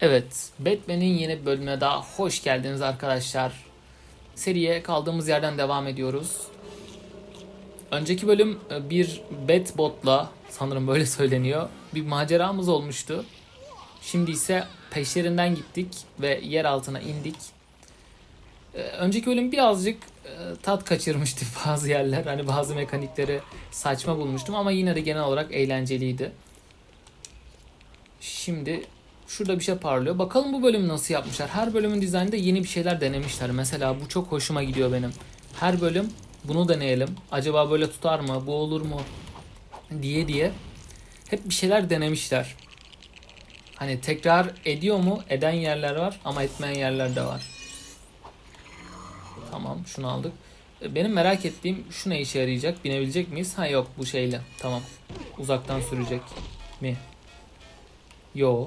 Evet, Batman'in yeni bölümüne daha hoş geldiniz arkadaşlar. Seriye kaldığımız yerden devam ediyoruz. Önceki bölüm e, bir Batbot'la sanırım böyle söyleniyor. Bir maceramız olmuştu. Şimdi ise peşlerinden gittik ve yer altına indik. E, Önceki bölüm birazcık e, tat kaçırmıştı bazı yerler. Hani bazı mekanikleri saçma bulmuştum ama yine de genel olarak eğlenceliydi. Şimdi şurada bir şey parlıyor. Bakalım bu bölümü nasıl yapmışlar. Her bölümün dizaynında yeni bir şeyler denemişler. Mesela bu çok hoşuma gidiyor benim. Her bölüm bunu deneyelim. Acaba böyle tutar mı? Bu olur mu? Diye diye. Hep bir şeyler denemişler. Hani tekrar ediyor mu? Eden yerler var ama etmeyen yerler de var. Tamam şunu aldık. E, Benim merak ettiğim şu ne işe yarayacak? Binebilecek miyiz? Ha yok bu şeyle. Tamam. Uzaktan sürecek mi? Yo.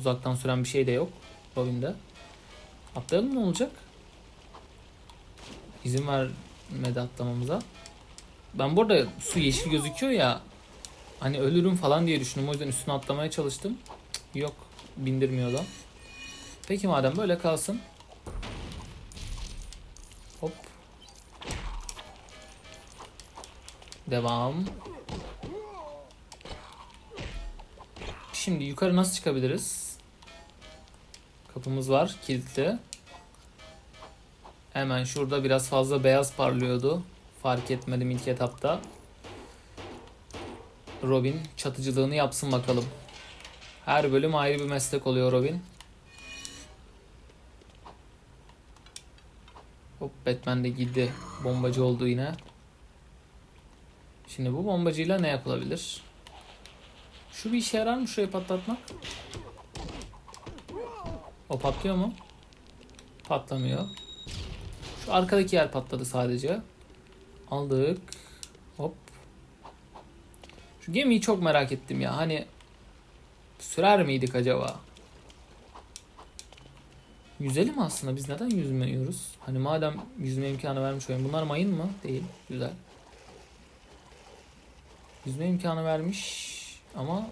Uzaktan süren bir şey de yok oyunda. Atlayalım ne olacak? İzin vermedi atlamamıza. Ben burada su yeşil gözüküyor ya. Hani ölürüm falan diye düşündüm. O yüzden üstüne atlamaya çalıştım. Yok. Bindirmiyor da. Peki madem böyle kalsın. Hop. Devam. Şimdi yukarı nasıl çıkabiliriz? Kapımız var kilitli. Hemen şurada biraz fazla beyaz parlıyordu. Fark etmedim ilk etapta. Robin çatıcılığını yapsın bakalım. Her bölüm ayrı bir meslek oluyor Robin. Hop Batman de gidi. Bombacı oldu yine. Şimdi bu bombacıyla ne yapılabilir? Şu bir işe yarar mı şurayı patlatmak? O patlıyor mu? Patlamıyor. Şu arkadaki yer patladı sadece. Aldık. Hop. Şu gemiyi çok merak ettim ya. Hani sürer miydik acaba? Yüzelim aslında. Biz neden yüzmüyoruz? Hani madem yüzme imkanı vermiş oyun. Bunlar mayın mı? Değil. Güzel. Yüzme imkanı vermiş ama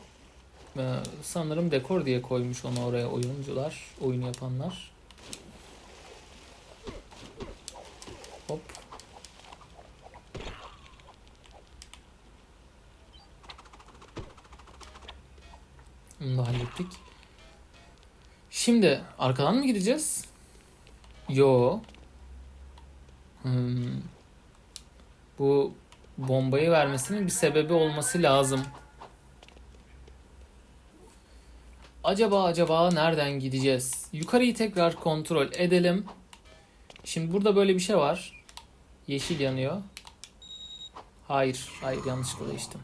sanırım dekor diye koymuş onu oraya oyuncular, oyun yapanlar. Hop. Bunu da hallettik. Şimdi arkadan mı gideceğiz? Yo. Hmm. Bu bombayı vermesinin bir sebebi olması lazım. Acaba acaba nereden gideceğiz? Yukarıyı tekrar kontrol edelim. Şimdi burada böyle bir şey var. Yeşil yanıyor. Hayır, hayır yanlışlıkla değiştim.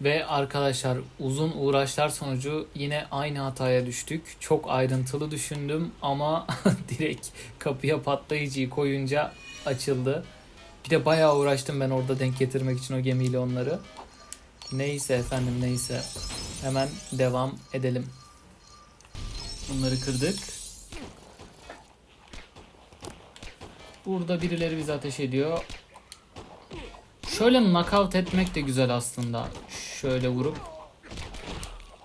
Ve arkadaşlar uzun uğraşlar sonucu yine aynı hataya düştük. Çok ayrıntılı düşündüm ama direkt kapıya patlayıcıyı koyunca açıldı. Bir de bayağı uğraştım ben orada denk getirmek için o gemiyle onları. Neyse efendim neyse. Hemen devam edelim. Bunları kırdık. Burada birileri bizi ateş ediyor. Şöyle knockout etmek de güzel aslında. Şöyle vurup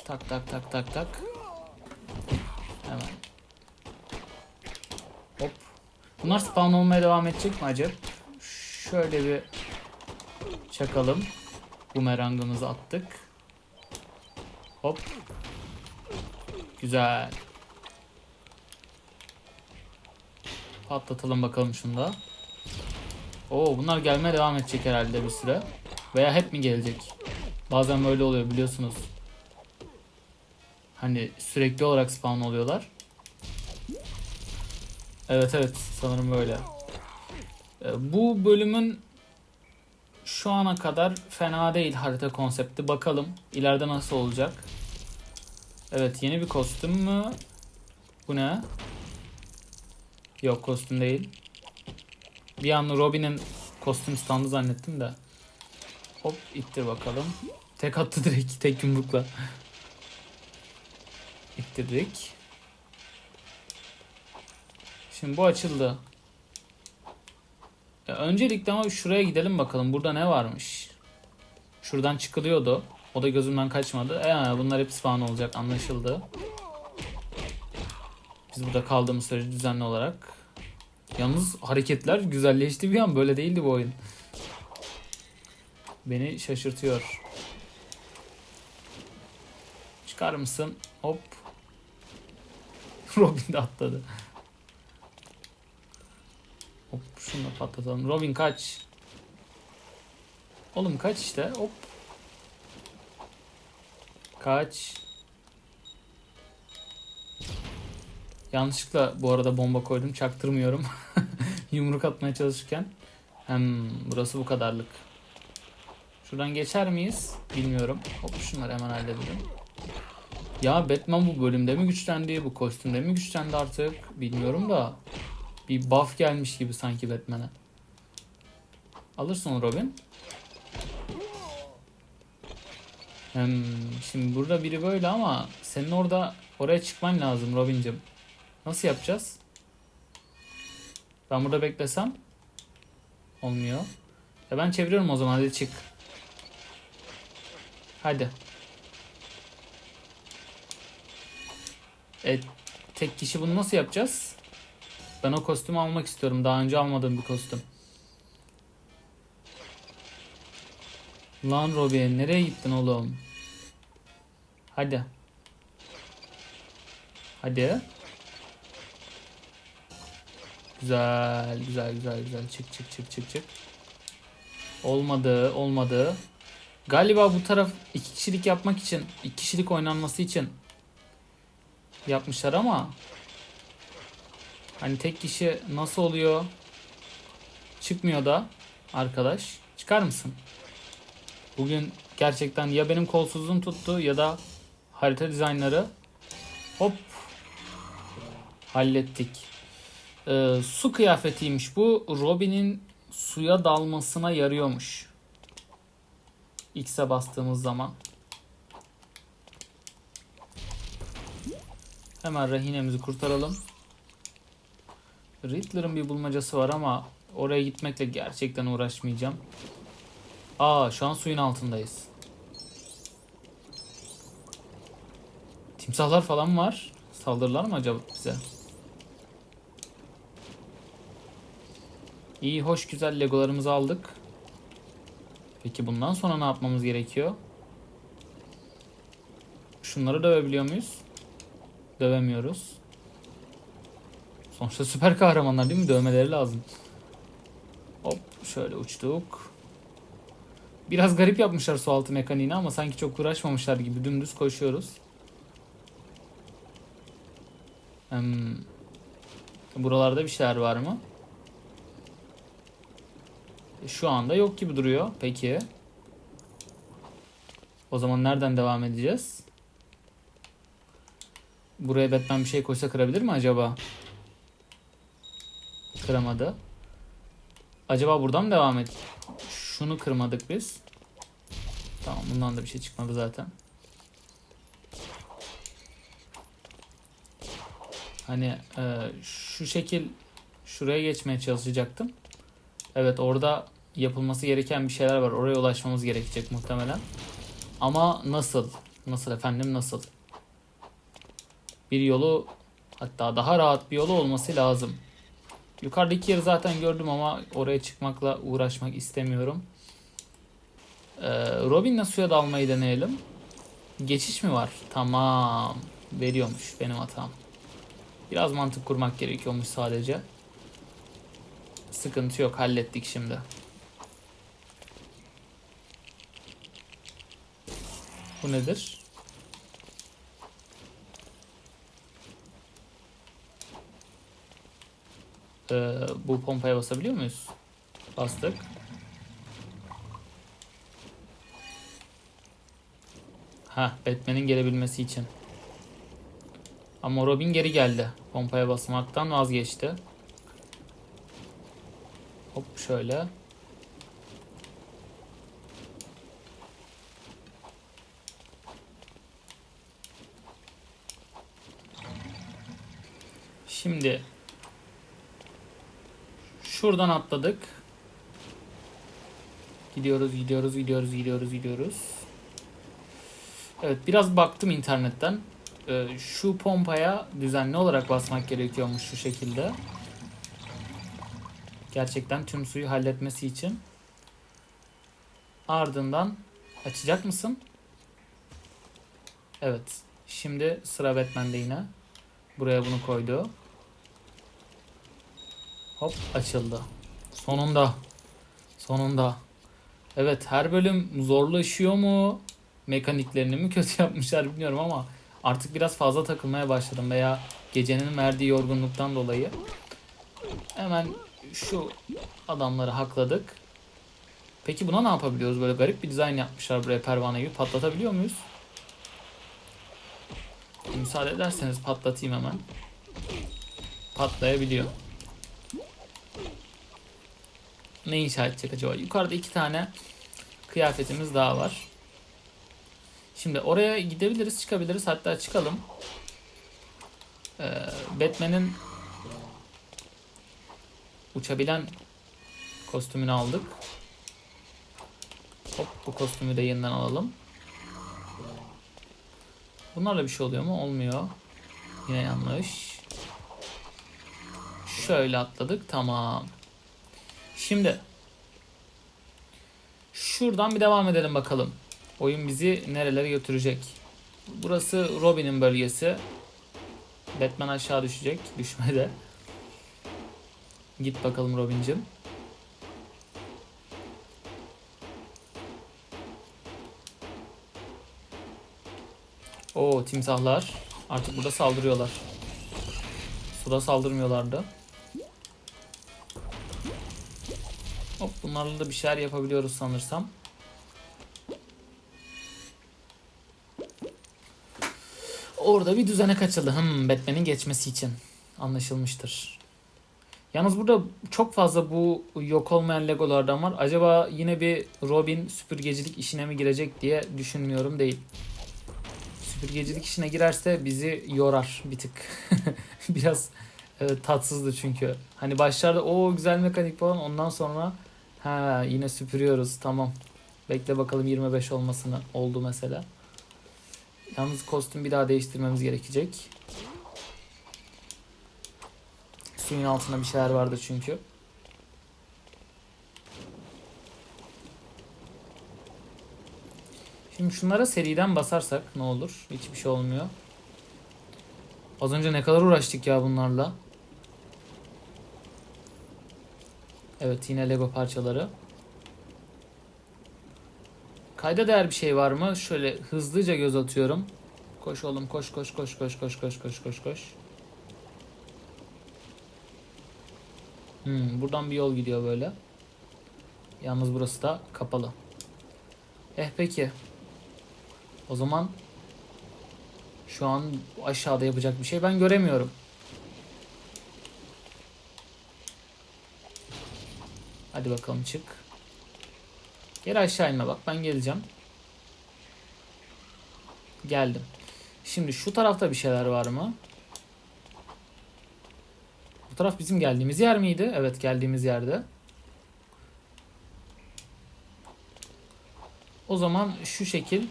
tak tak tak tak tak. Hemen. Hop. Bunlar spawn olmaya devam edecek mi acaba? Şöyle bir çakalım. Bumerangımızı attık. Hop. Güzel. Patlatalım bakalım şunu da. Oo bunlar gelmeye devam edecek herhalde bir süre. Veya hep mi gelecek? Bazen böyle oluyor biliyorsunuz. Hani sürekli olarak spawn oluyorlar. Evet evet sanırım böyle. Ee, Bu bölümün şu ana kadar fena değil harita konsepti. Bakalım ileride nasıl olacak. Evet yeni bir kostüm mü? Bu ne? Yok kostüm değil. Bir an Robin'in kostüm standı zannettim de. Hop ittir bakalım. Tek attı direkt tek yumrukla. İttirdik. Şimdi bu açıldı. Öncelikle ama şuraya gidelim bakalım. Burada ne varmış? Şuradan çıkılıyordu. O da gözümden kaçmadı. E, bunlar hep spawn olacak anlaşıldı. Biz burada kaldığımız sürece düzenli olarak. Yalnız hareketler güzelleşti bir an. Böyle değildi bu oyun. Beni şaşırtıyor. Çıkar mısın? Hop. Robin de atladı. Hop şunu da patlatalım. Robin kaç. Oğlum kaç işte. Hop. Kaç. Yanlışlıkla bu arada bomba koydum. Çaktırmıyorum. Yumruk atmaya çalışırken. Hem burası bu kadarlık. Şuradan geçer miyiz? Bilmiyorum. Hop şunları hemen halledelim. Ya Batman bu bölümde mi güçlendi? Bu kostümde mi güçlendi artık? Bilmiyorum da. Bir buff gelmiş gibi sanki Batman'e. Alırsın Robin. Hem şimdi burada biri böyle ama senin orada oraya çıkman lazım Robin'cim. Nasıl yapacağız? Ben burada beklesem olmuyor. Ya ben çeviriyorum o zaman hadi çık. Hadi. E, tek kişi bunu nasıl yapacağız? Ben o kostümü almak istiyorum. Daha önce almadığım bir kostüm. Lan Robin nereye gittin oğlum? Hadi. Hadi. Güzel, güzel, güzel, güzel. Çık, çık, çık, çık, çık. Olmadı, olmadı. Galiba bu taraf iki kişilik yapmak için, iki kişilik oynanması için yapmışlar ama hani tek kişi nasıl oluyor? Çıkmıyor da arkadaş. Çıkar mısın? Bugün gerçekten ya benim kolsuzluğum tuttu ya da harita dizaynları hop hallettik. Ee, su kıyafetiymiş bu. Robin'in suya dalmasına yarıyormuş. X'e bastığımız zaman. Hemen rehinemizi kurtaralım. Riddler'ın bir bulmacası var ama oraya gitmekle gerçekten uğraşmayacağım. Aa şu an suyun altındayız. Timsahlar falan var. Saldırırlar mı acaba bize? İyi hoş güzel legolarımızı aldık. Peki bundan sonra ne yapmamız gerekiyor? Şunları dövebiliyor muyuz? Dövemiyoruz. Sonuçta süper kahramanlar değil mi? Dövmeleri lazım. Hop şöyle uçtuk. Biraz garip yapmışlar su altı mekaniğini ama sanki çok uğraşmamışlar gibi dümdüz koşuyoruz. Hmm. Buralarda bir şeyler var mı? Şu anda yok gibi duruyor. Peki. O zaman nereden devam edeceğiz? Buraya Batman bir şey koysa kırabilir mi acaba? Kıramadı. Acaba buradan mı devam et? Şunu kırmadık biz. Tamam bundan da bir şey çıkmadı zaten. Hani e, şu şekil şuraya geçmeye çalışacaktım. Evet orada yapılması gereken bir şeyler var. Oraya ulaşmamız gerekecek muhtemelen. Ama nasıl? Nasıl efendim nasıl? Bir yolu hatta daha rahat bir yolu olması lazım. Yukarıdaki yeri zaten gördüm ama oraya çıkmakla uğraşmak istemiyorum. Ee, Robin'le suya dalmayı deneyelim. Geçiş mi var? Tamam. Veriyormuş benim hatam. Biraz mantık kurmak gerekiyormuş sadece. Sıkıntı yok hallettik şimdi. Bu nedir? Ee, bu pompaya basabiliyor muyuz? Bastık. Ha, Batman'in gelebilmesi için. Ama Robin geri geldi. Pompaya basmaktan vazgeçti. Hop şöyle. Şimdi şuradan atladık. Gidiyoruz, gidiyoruz, gidiyoruz, gidiyoruz, gidiyoruz. Evet, biraz baktım internetten. e, şu pompaya düzenli olarak basmak gerekiyormuş şu şekilde. Gerçekten tüm suyu halletmesi için. Ardından açacak mısın? Evet. Şimdi sıra Batman'de yine. Buraya bunu koydu. Hop açıldı. Sonunda. Sonunda. Evet her bölüm zorlaşıyor mu? Mekaniklerini mi kötü yapmışlar bilmiyorum ama artık biraz fazla takılmaya başladım veya gecenin verdiği yorgunluktan dolayı. Hemen şu adamları hakladık. Peki buna ne yapabiliyoruz? Böyle garip bir dizayn yapmışlar buraya pervane gibi. Patlatabiliyor muyuz? Müsaade ederseniz patlatayım hemen. Patlayabiliyor. Ne inşa edecek acaba? Yukarıda iki tane kıyafetimiz daha var. Şimdi oraya gidebiliriz, çıkabiliriz. Hatta çıkalım. Ee, Batman'in uçabilen kostümünü aldık. Hop bu kostümü de yeniden alalım. Bunlarla bir şey oluyor mu? Olmuyor. Yine yanlış. Şöyle atladık. Tamam. Şimdi şuradan bir devam edelim bakalım. Oyun bizi nerelere götürecek. Burası Robin'in bölgesi. Batman aşağı düşecek. Düşmede. Git bakalım Robin'cim. Oo timsahlar. Artık burada saldırıyorlar. Suda saldırmıyorlardı. Bunlarla da bir şeyler yapabiliyoruz sanırsam. Orada bir düzene kaçıldı. Hmm, Batman'in geçmesi için. Anlaşılmıştır. Yalnız burada çok fazla bu yok olmayan legolardan var. Acaba yine bir Robin süpürgecilik işine mi girecek diye düşünmüyorum değil. Süpürgecilik işine girerse bizi yorar bir tık. Biraz evet, tatsızdı çünkü. Hani başlarda o güzel mekanik falan ondan sonra ha yine süpürüyoruz tamam. Bekle bakalım 25 olmasını oldu mesela. Yalnız kostüm bir daha değiştirmemiz gerekecek. Suyun altında bir şeyler vardı çünkü. Şimdi şunlara seriden basarsak ne olur? Hiçbir şey olmuyor. Az önce ne kadar uğraştık ya bunlarla. Evet yine Lego parçaları. Kayda değer bir şey var mı? Şöyle hızlıca göz atıyorum. Koş oğlum koş koş koş koş koş koş koş koş koş. Hmm, buradan bir yol gidiyor böyle. Yalnız burası da kapalı. Eh peki. O zaman şu an aşağıda yapacak bir şey ben göremiyorum. Hadi bakalım çık. Geri aşağı inme bak ben geleceğim. Geldim. Şimdi şu tarafta bir şeyler var mı? Bu taraf bizim geldiğimiz yer miydi? Evet geldiğimiz yerde. O zaman şu şekil.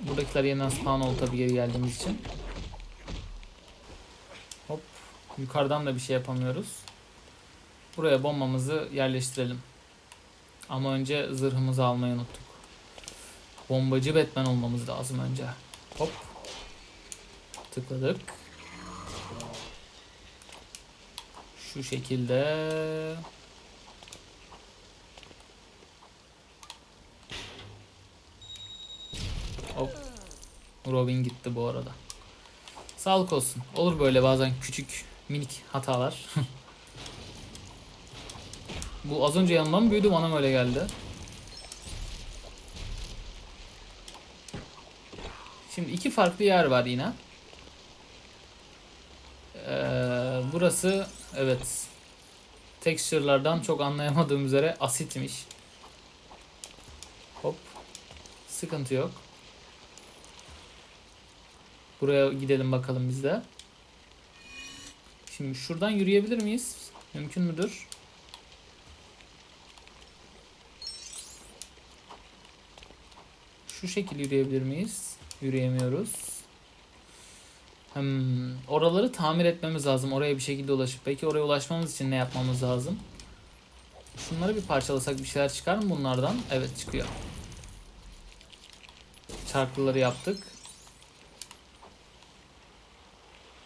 Buradakiler yeniden spawn oldu tabii geri geldiğimiz için. Hop. Yukarıdan da bir şey yapamıyoruz. Buraya bombamızı yerleştirelim. Ama önce zırhımızı almayı unuttuk. Bombacı Batman olmamız lazım önce. Hop. Tıkladık. Şu şekilde. Hop. Robin gitti bu arada. Sağlık olsun. Olur böyle bazen küçük minik hatalar. bu az önce yanımdan mı büyüdü bana mı öyle geldi? Şimdi iki farklı yer var yine. Ee, burası evet texture'lardan çok anlayamadığım üzere asitmiş. Hop. Sıkıntı yok. Buraya gidelim bakalım biz de. Şimdi şuradan yürüyebilir miyiz? Mümkün müdür? Şu şekil yürüyebilir miyiz? Yürüyemiyoruz. Hmm, oraları tamir etmemiz lazım. Oraya bir şekilde ulaşıp. Peki oraya ulaşmamız için ne yapmamız lazım? Şunları bir parçalasak bir şeyler çıkar mı bunlardan? Evet çıkıyor. Çarklıları yaptık.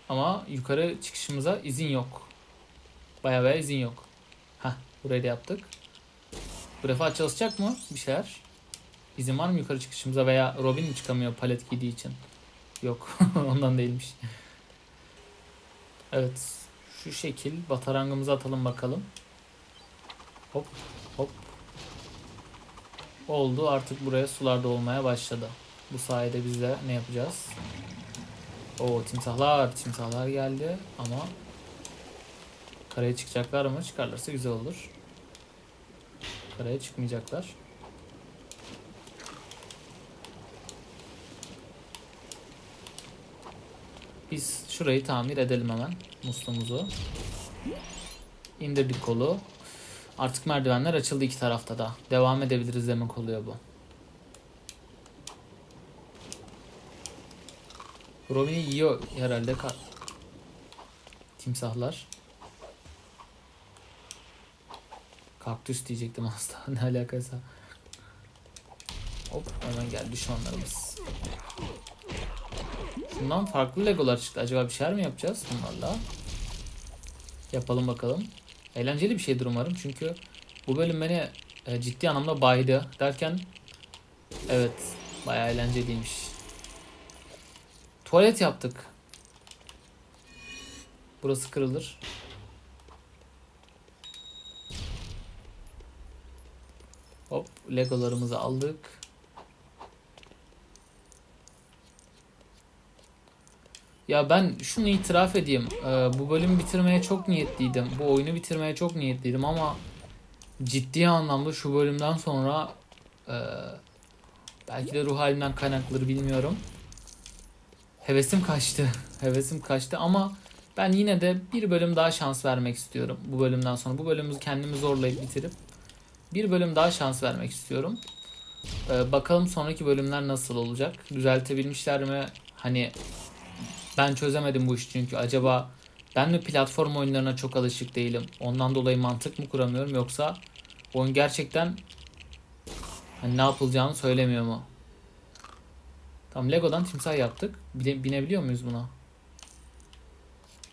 Ama yukarı çıkışımıza izin yok. Baya baya izin yok. Hah burayı da yaptık. Bu defa çalışacak mı bir şeyler? İzin var mı yukarı çıkışımıza veya Robin mi çıkamıyor palet giydiği için? Yok ondan değilmiş. Evet şu şekil batarangımızı atalım bakalım. Hop hop. Oldu artık buraya sular da olmaya başladı. Bu sayede biz de ne yapacağız? O timsahlar, timsahlar geldi ama karaya çıkacaklar mı? Çıkarlarsa güzel olur. Karaya çıkmayacaklar. Biz şurayı tamir edelim hemen. Musluğumuzu. İndirdik kolu. Artık merdivenler açıldı iki tarafta da. Devam edebiliriz demek oluyor bu. Robin'i yiyor herhalde timsahlar. Kaktüs diyecektim aslında ne alakaysa. Hop hemen geldi düşmanlarımız. Bundan farklı legolar çıktı. Acaba bir şeyler mi yapacağız bunlarla? Yapalım bakalım. Eğlenceli bir şeydir umarım. Çünkü bu bölüm beni e, ciddi anlamda baydı derken evet bayağı eğlenceliymiş. Tuvalet yaptık. Burası kırılır. Hop legolarımızı aldık. Ya ben şunu itiraf edeyim. Ee, bu bölümü bitirmeye çok niyetliydim. Bu oyunu bitirmeye çok niyetliydim ama ciddi anlamda şu bölümden sonra e, belki de ruh halimden kaynaklıdır bilmiyorum. Hevesim kaçtı. Hevesim kaçtı ama ben yine de bir bölüm daha şans vermek istiyorum bu bölümden sonra. Bu bölümü kendimi zorlayıp bitirip bir bölüm daha şans vermek istiyorum. Ee, bakalım sonraki bölümler nasıl olacak? Düzeltebilmişler mi? Hani ben çözemedim bu işi çünkü acaba ben mi platform oyunlarına çok alışık değilim? Ondan dolayı mantık mı kuramıyorum yoksa oyun gerçekten hani ne yapılacağını söylemiyor mu? Tamam Lego'dan timsah yaptık. Bine, binebiliyor muyuz buna?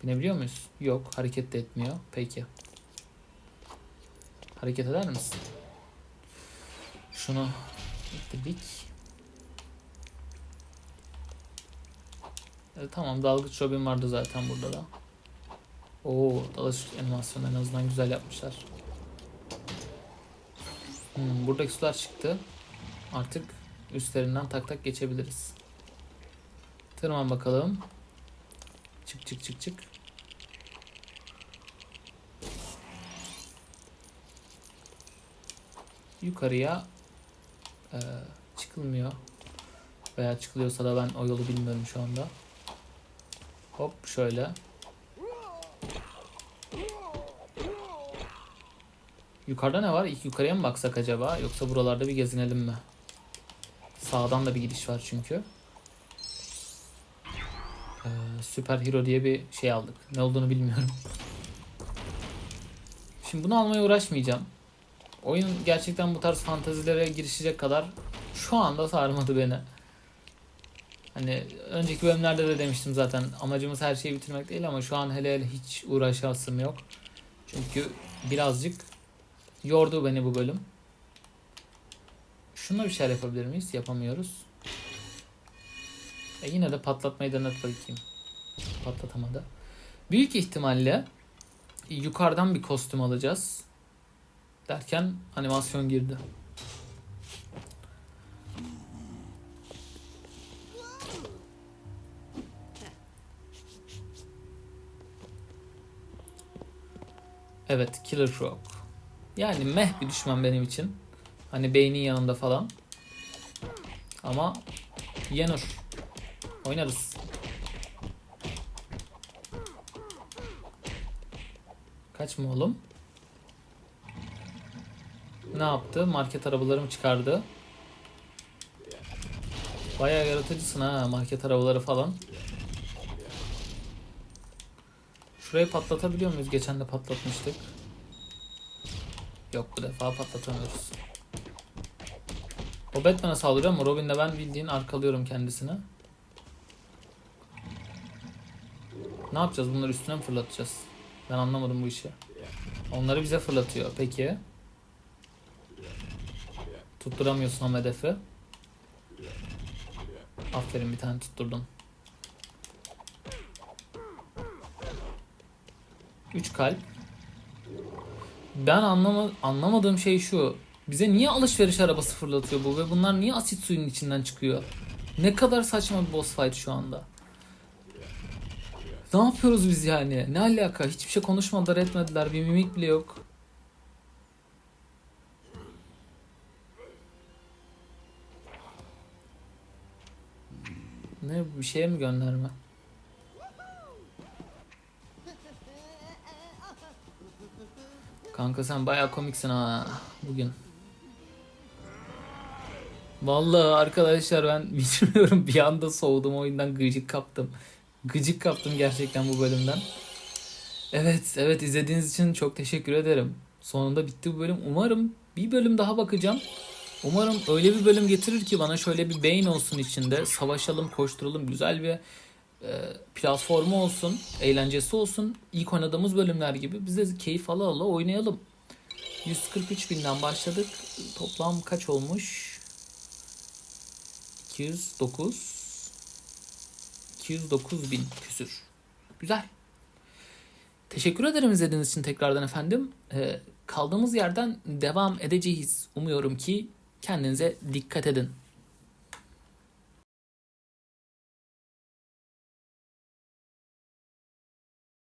Binebiliyor muyuz? Yok. Hareket de etmiyor. Peki. Hareket eder misin? Şunu ittirdik. E, tamam dalgıç Robin vardı zaten burada da. Oo dalış animasyonu en azından güzel yapmışlar. Hmm, buradaki sular çıktı. Artık üstlerinden tak tak geçebiliriz. Tırman bakalım. Çık çık çık çık. Yukarıya e, çıkılmıyor. Veya çıkılıyorsa da ben o yolu bilmiyorum şu anda. Hop şöyle. Yukarıda ne var? İlk yukarıya mı baksak acaba? Yoksa buralarda bir gezinelim mi? Sağdan da bir gidiş var çünkü. Ee, Süper Hero diye bir şey aldık. Ne olduğunu bilmiyorum. Şimdi bunu almaya uğraşmayacağım. Oyun gerçekten bu tarz fantazilere girişecek kadar şu anda sarmadı beni. Hani önceki bölümlerde de demiştim zaten amacımız her şeyi bitirmek değil ama şu an hele hele hiç uğraşasım yok. Çünkü birazcık yordu beni bu bölüm. Şuna bir şeyler yapabilir miyiz? Yapamıyoruz. E yine de patlatmayı denat bakayım. Patlatamadı. Büyük ihtimalle yukarıdan bir kostüm alacağız. Derken animasyon girdi. Evet, Killer Frog. Yani meh bir düşman benim için. Hani beynin yanında falan. Ama yenir. Oynarız. Kaçma oğlum. Ne yaptı? Market arabalarımı çıkardı. Bayağı yaratıcısın ha market arabaları falan. Şurayı patlatabiliyor muyuz? Geçen de patlatmıştık. Yok bu defa patlatamıyoruz. O Batman'a saldırıyor ama Robin'le ben bildiğin arkalıyorum kendisini. Ne yapacağız? Bunları üstüne mi fırlatacağız? Ben anlamadım bu işi. Onları bize fırlatıyor. Peki. Tutturamıyorsun ama hedefi. Aferin bir tane tutturdun. 3 kalp. Ben anlama, anlamadığım şey şu. Bize niye alışveriş arabası fırlatıyor bu ve bunlar niye asit suyun içinden çıkıyor? Ne kadar saçma bir boss fight şu anda. Ne yapıyoruz biz yani? Ne alaka? Hiçbir şey konuşmadılar etmediler. Bir mimik bile yok. Ne bir şeye mi gönderme? Kanka sen bayağı komiksin ha bugün. Vallahi arkadaşlar ben bilmiyorum bir anda soğudum oyundan gıcık kaptım. Gıcık kaptım gerçekten bu bölümden. Evet evet izlediğiniz için çok teşekkür ederim. Sonunda bitti bu bölüm. Umarım bir bölüm daha bakacağım. Umarım öyle bir bölüm getirir ki bana şöyle bir beyin olsun içinde. Savaşalım, koşturalım, güzel bir platformu olsun, eğlencesi olsun. İlk oynadığımız bölümler gibi biz de keyif ala ala oynayalım. 143 binden başladık. Toplam kaç olmuş? 209 209 bin küsür. Güzel. Teşekkür ederim izlediğiniz için tekrardan efendim. Ee, kaldığımız yerden devam edeceğiz. Umuyorum ki kendinize dikkat edin.